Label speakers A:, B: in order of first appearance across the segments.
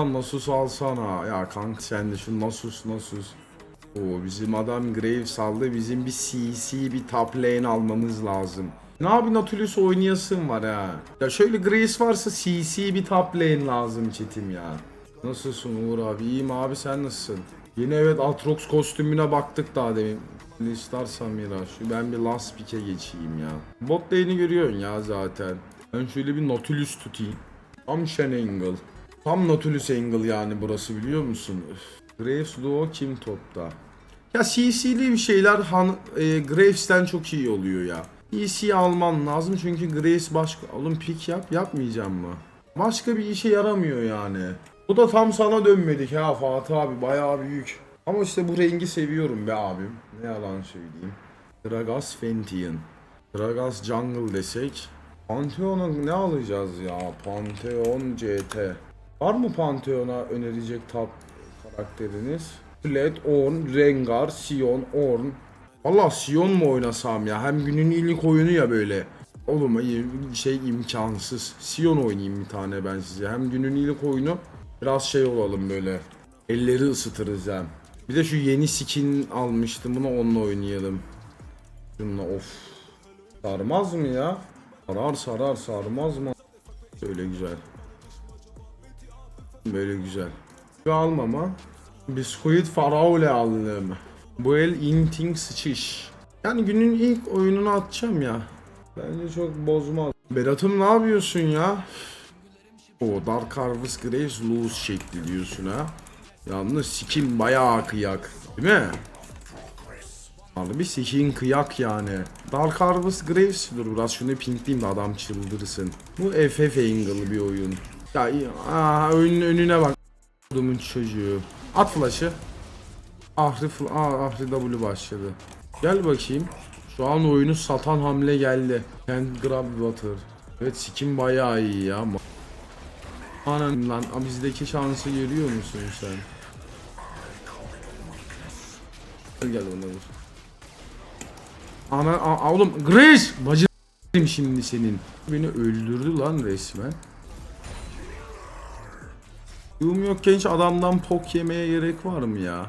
A: kanka Nasus alsana. Ya kanka sen de şu Nasus Nasus. Oo bizim adam Graves aldı. Bizim bir CC bir top lane almamız lazım. Ne abi Nautilus oynayasın var ha. Ya şöyle Graves varsa CC bir top lane lazım çetim ya. Nasılsın Uğur abi? İyiyim abi sen nasılsın? Yine evet Atrox kostümüne baktık daha demin. Listar Samira. Şu ben bir last pick'e geçeyim ya. Bot lane'i görüyorsun ya zaten. Ben şöyle bir Nautilus tutayım. Tam Shen Angle. Tam Nautilus Angle yani burası biliyor musun? Graves Duo kim topta? Ya CC'li bir şeyler Han, e, Graves'ten çok iyi oluyor ya. CC alman lazım çünkü Graves başka... Oğlum pick yap yapmayacağım mı? Başka bir işe yaramıyor yani. Bu da tam sana dönmedik ha Fatih abi bayağı büyük. Ama işte bu rengi seviyorum be abim. Ne yalan söyleyeyim. Gragas Fentian. Gragas Jungle desek. Pantheon'a ne alacağız ya? Pantheon CT. Var mı Pantheon'a önerecek top karakteriniz? Fled, Ornn, Rengar, Sion, Ornn. Valla Sion mu oynasam ya? Hem günün ilk oyunu ya böyle. Oğlum şey imkansız. Sion oynayayım bir tane ben size. Hem günün ilk oyunu biraz şey olalım böyle. Elleri ısıtırız hem. Bir de şu yeni skin almıştım bunu onunla oynayalım. Şununla of. Sarmaz mı ya? Sarar sarar sarmaz mı? Böyle güzel. Böyle güzel. Şu almama. Biskuit Faraule aldım. Bu el inting sıçış. Yani günün ilk oyununu atacağım ya. Bence çok bozmaz. Berat'ım ne yapıyorsun ya? O Dark Harvest Graves lose şekli diyorsun ha. Yalnız skin bayağı kıyak. Değil mi? Harbi skin kıyak yani. Dark Harvest Graves dur biraz şunu pinkleyeyim de adam çıldırsın. Bu FF Angle bir oyun. Ya aa, oyunun önüne bak. Adamın çocuğu. At flash'ı. Ahri, Aa, Ahri W başladı. Gel bakayım. Şu an oyunu satan hamle geldi. Can't grab water. Evet skin bayağı iyi ya. Anan lan bizdeki şansı görüyor musun sen? Gel ona vur. Ana a, oğlum Grace bacı şimdi senin. Beni öldürdü lan resmen. Yum yok genç adamdan pok yemeye gerek var mı ya?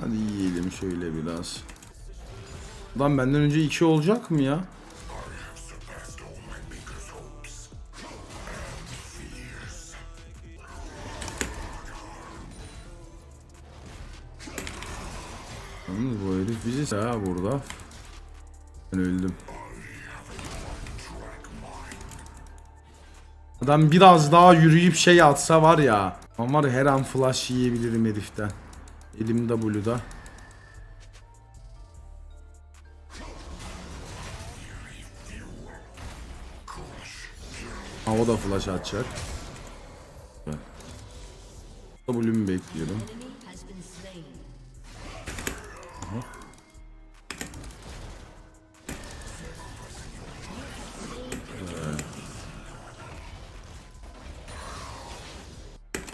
A: Hadi yiyelim şöyle biraz. Adam benden önce iki olacak mı ya? Yalnız bu herif bizi ha burada. Ben öldüm. Adam biraz daha yürüyüp şey atsa var ya. Ama her an flash yiyebilirim heriften. Elim W'da. Ha o da flash atacak. W'mu bekliyorum.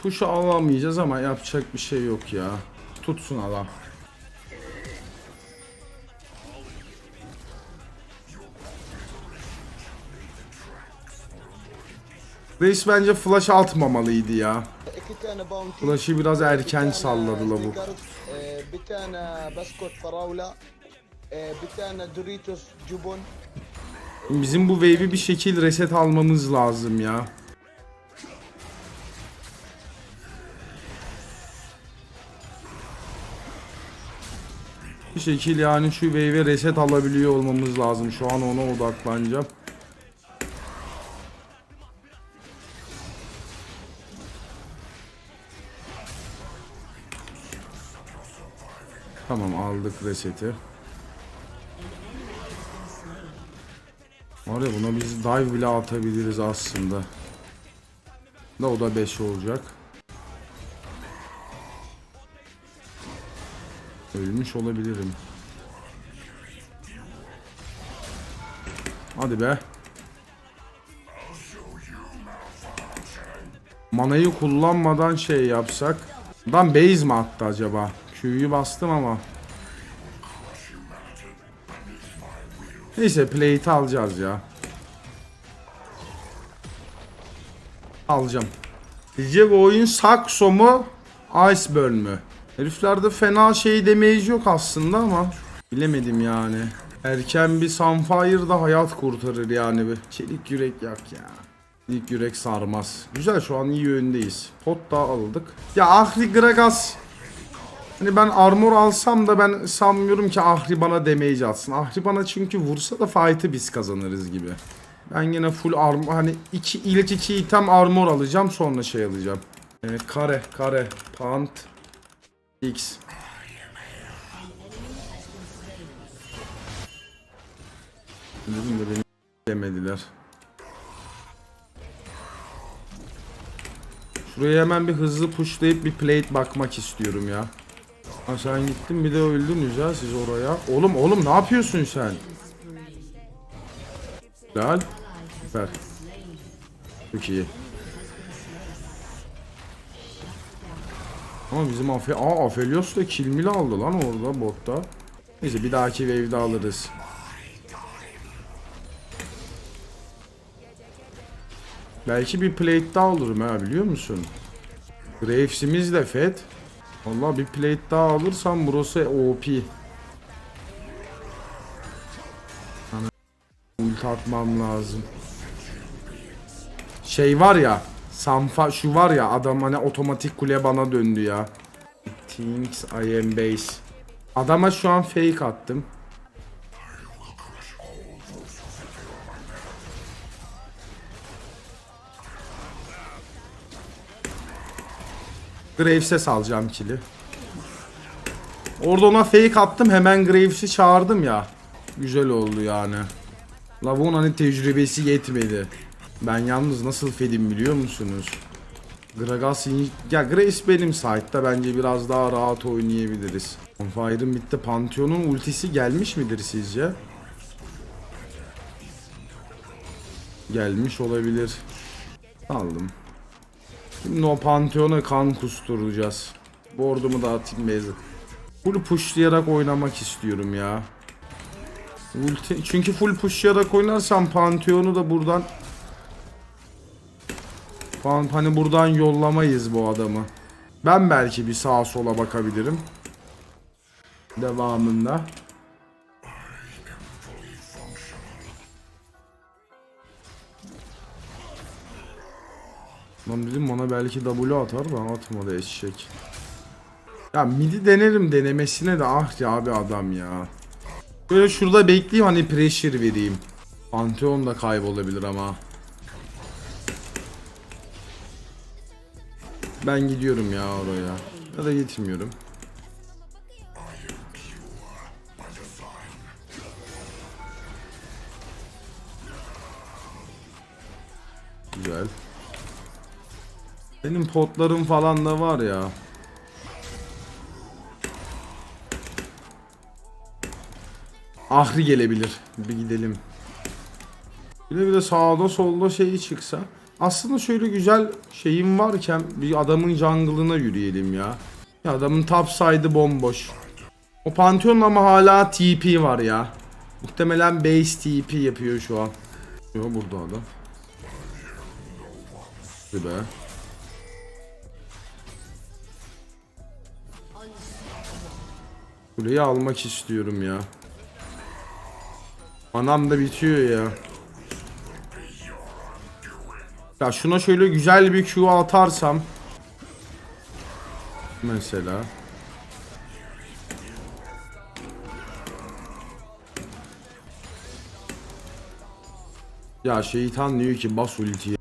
A: Push'u alamayacağız ama yapacak bir şey yok ya. Tutsun alan. Reis bence flash atmamalıydı ya. Flash'ı biraz erken salladı la
B: bu. E, bir tane baskot faravla. E, bir tane Doritos cubon.
A: Bizim bu wave'i bir şekil reset almamız lazım ya. Bir şekil yani şu wave'e reset alabiliyor olmamız lazım. Şu an ona odaklanacağım. Tamam aldık reseti. Var ya buna biz dive bile atabiliriz aslında. Da o da 5 olacak. Ölmüş olabilirim. Hadi be. Manayı kullanmadan şey yapsak. Adam base mi attı acaba? Q'yu bastım ama. Neyse plate'i alacağız ya. Alacağım. Sizce bu oyun Sakso mu? Iceburn mü? Heriflerde fena şey demeyiz yok aslında ama bilemedim yani. Erken bir Sunfire da hayat kurtarır yani bir. Çelik yürek yak ya. Çelik yürek sarmaz. Güzel şu an iyi öndeyiz. Pot da aldık. Ya Ahri Gragas Hani ben armor alsam da ben sanmıyorum ki Ahri bana damage atsın. Ahri bana çünkü vursa da fight'ı biz kazanırız gibi. Ben yine full armor hani iki ilk iki item armor alacağım sonra şey alacağım. Evet kare kare pant x. Dedim de beni demediler. Şuraya hemen bir hızlı pushlayıp bir plate bakmak istiyorum ya. Ha sen gittin bir de öldünüz ya siz oraya. Oğlum oğlum ne yapıyorsun sen? Güzel. Süper. Çok iyi. Ama bizim Afe... Aa Aphelios da kilmili aldı lan orada botta. Neyse bir dahaki wave'de alırız. Belki bir plate daha alırım ha biliyor musun? Graves'imiz de fed. Vallahi bir plate daha alırsam burası OP. Hani ult atmam lazım. Şey var ya, Sanfa şu var ya adam hani otomatik kule bana döndü ya. Thinks I am base. Adama şu an fake attım. Graves'e salacağım kili. Orada ona fake attım hemen Graves'i çağırdım ya. Güzel oldu yani. Lavon hani tecrübesi yetmedi. Ben yalnız nasıl fedim biliyor musunuz? Gragas ya Graves benim site'da bence biraz daha rahat oynayabiliriz. Fire'ın bitti. Pantheon'un ultisi gelmiş midir sizce? Gelmiş olabilir. Aldım. Şimdi o Pantheon'a kan kusturacağız. Board'umu da atayım bezi. Full pushlayarak oynamak istiyorum ya. Ulti, çünkü full pushlayarak oynarsam Pantheon'u da buradan Pan, hani buradan yollamayız bu adamı. Ben belki bir sağa sola bakabilirim. Devamında. Lan dedim bana belki W atar da atmadı eşek. Ya midi denerim denemesine de ah ya abi adam ya. Böyle şurada bekleyeyim hani pressure vereyim. Pantheon da kaybolabilir ama. Ben gidiyorum ya oraya. Ya da gitmiyorum. Güzel. Benim potlarım falan da var ya. Ahri gelebilir. Bir gidelim. Bir de bir de sağda solda şeyi çıksa. Aslında şöyle güzel şeyim varken bir adamın jungle'ına yürüyelim ya. ya adamın top side'ı bomboş. O Pantheon ama hala TP var ya. Muhtemelen base TP yapıyor şu an. Yo burada adam. Hadi be. Kuleyi almak istiyorum ya. Anam da bitiyor ya. Ya şuna şöyle güzel bir Q atarsam. Mesela. Ya şeytan diyor ki bas ultiyi.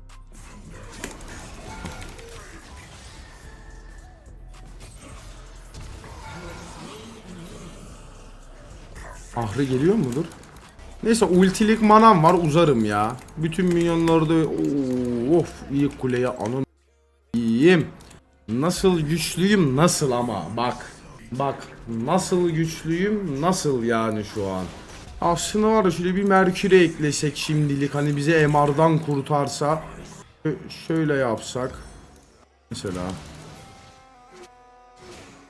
A: Ahri geliyor mudur? Neyse ultilik manam var uzarım ya. Bütün minyonları da Oo, of iyi kuleye anın iyiyim. Nasıl güçlüyüm nasıl ama bak. Bak nasıl güçlüyüm nasıl yani şu an. Aslında var şöyle bir Merkür'e eklesek şimdilik hani bize MR'dan kurtarsa. Şö- Şöyle yapsak. Mesela.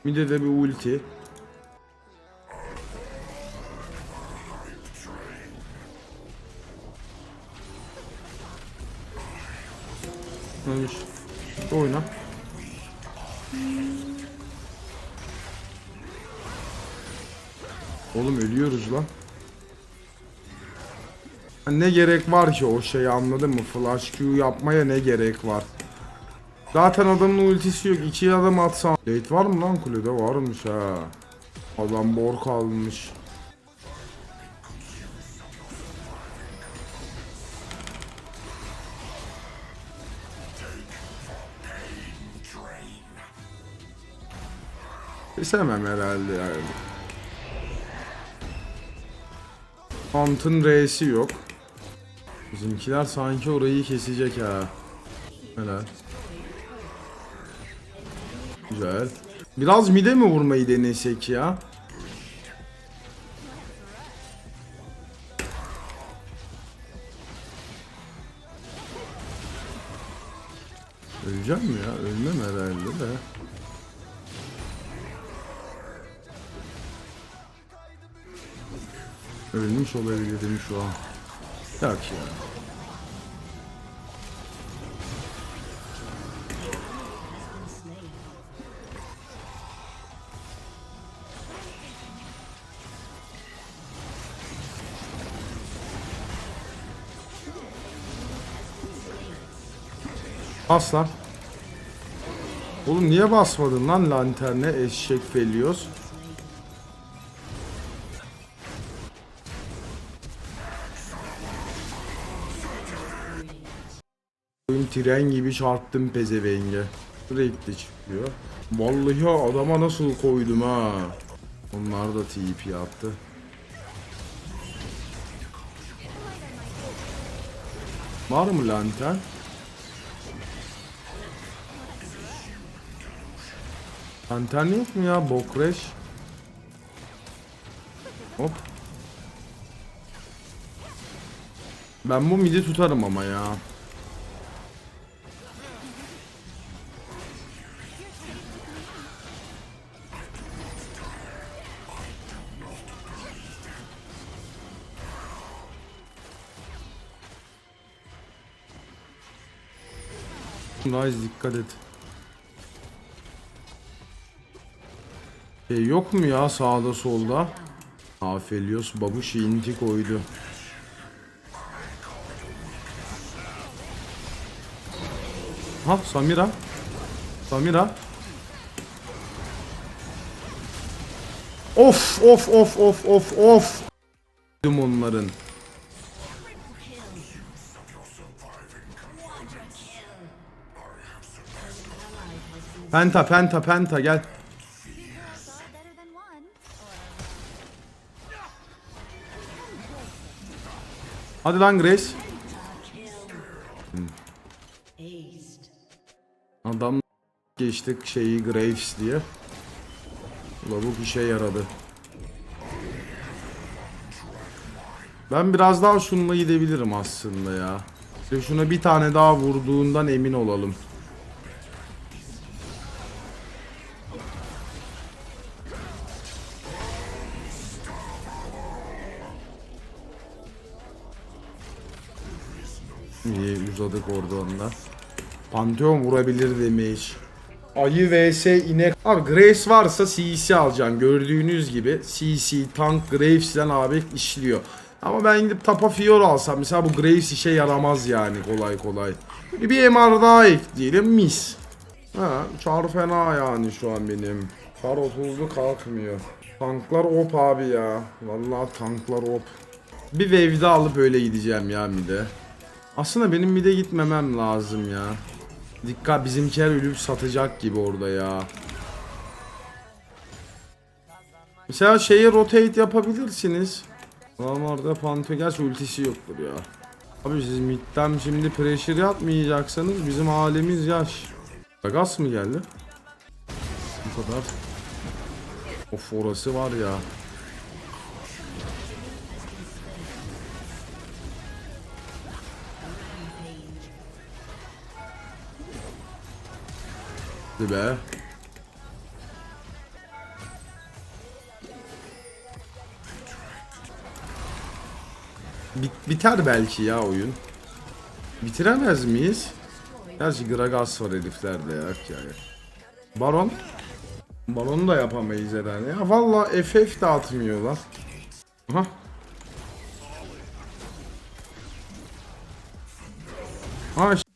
A: Bir de de bir ulti. Ölmüş. Oyna. Oğlum ölüyoruz lan. Ne gerek var ki o şeyi anladın mı? Flash Q yapmaya ne gerek var? Zaten adamın ultisi yok. İki adam atsam. Late var mı lan kulede? Varmış ha. Adam bor kalmış. Kesemem herhalde yani. Hunt'ın R'si yok. Bizimkiler sanki orayı kesecek ha. Helal. Güzel. Biraz mide mi vurmayı denesek ya? Ölmüş olabilirim şu an. Yok ya. Bas lan. Oğlum niye basmadın lan lanterne eşek Felios? Oyun tren gibi çarptım pezevenge. Sürekli çıkıyor. Vallahi adama nasıl koydum ha. Onlar da TP attı. Var mı lantern? Lantern yok mu ya? Bokreş. Hop. Ben bu midi tutarım ama ya. Nice dikkat et. Şey yok mu ya sağda solda? Afelios babuş inti koydu. Ha Samira. Samira. Of of of of of of. Onların. Penta penta penta gel. Hadi lan Grace. Adam geçtik şeyi Graves diye. Lavuk işe yaradı. Ben biraz daha şununla gidebilirim aslında ya. Şuna bir tane daha vurduğundan emin olalım. Pantheon vurabilir demiş. Ayı vs inek. Abi Graves varsa CC alacaksın. Gördüğünüz gibi CC, tank Graves'den abi işliyor. Ama ben gidip tapa Fiora alsam mesela bu Graves işe yaramaz yani kolay kolay. Bir MR daha ekleyelim mis. Ha, çar fena yani şu an benim. Kar 30'lu kalkmıyor. Tanklar op abi ya. Vallahi tanklar op. Bir wave alıp öyle gideceğim ya mide. Aslında benim mide gitmemem lazım ya. Dikkat bizimkiler ölüp satacak gibi orada ya. Mesela şeyi rotate yapabilirsiniz. Normalde Panto gerçi ultisi yoktur ya. Abi siz midden şimdi pressure yapmayacaksanız bizim halimiz yaş. Gagas mı geldi? Bu kadar. Of orası var ya. Hadi be. Bit- biter belki ya oyun. Bitiremez miyiz? Gerçi Gragas var heriflerde ya. Yok ya. Baron. Baron'u da yapamayız herhalde. Ya valla FF de atmıyorlar. Aha. Ha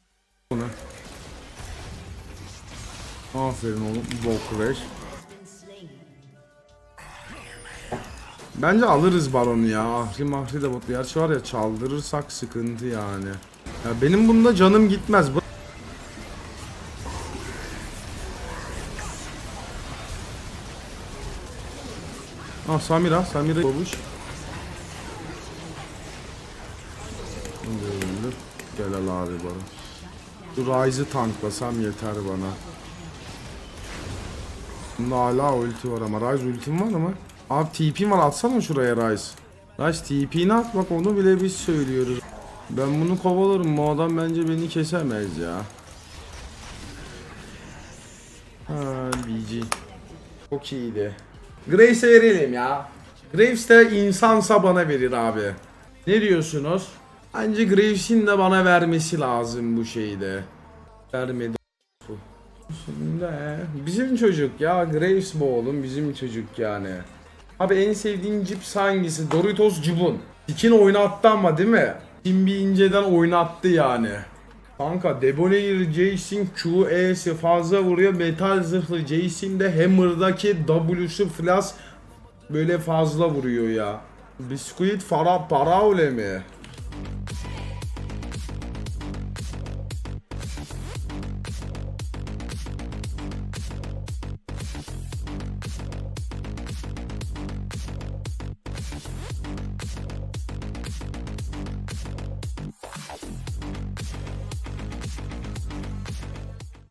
A: Aferin oğlum. Bok Crash. Bence alırız Baron'u ya. Ahri mahri de bot. Gerçi var ya çaldırırsak sıkıntı yani. Ya benim bunda canım gitmez. Ah Samira, Samira babuş. Gel al abi bana. Şu Ryze'ı tanklasam yeter bana. Bunda hala ulti var ama Ryze ultim var ama. Abi TP'm var atsana şuraya Ryze. Ryze TP'ni at bak onu bile biz söylüyoruz. Ben bunu kovalarım bu adam bence beni kesemez ya. Ha BG. Çok iyiydi. Graves'e verelim ya. Graves de insansa bana verir abi. Ne diyorsunuz? Bence Graves'in de bana vermesi lazım bu şeyde. Vermedi. Şimdi bizim çocuk ya Graves bu oğlum bizim çocuk yani. Abi en sevdiğin cips hangisi? Doritos Cubun. Tikin oynattı ama değil mi? Tim bir inceden oynattı yani. Kanka Debonair Jason QE'si fazla vuruyor. Metal zırhlı Jason de Hammer'daki W'su flash böyle fazla vuruyor ya. Biskuit Farah Paraule mi?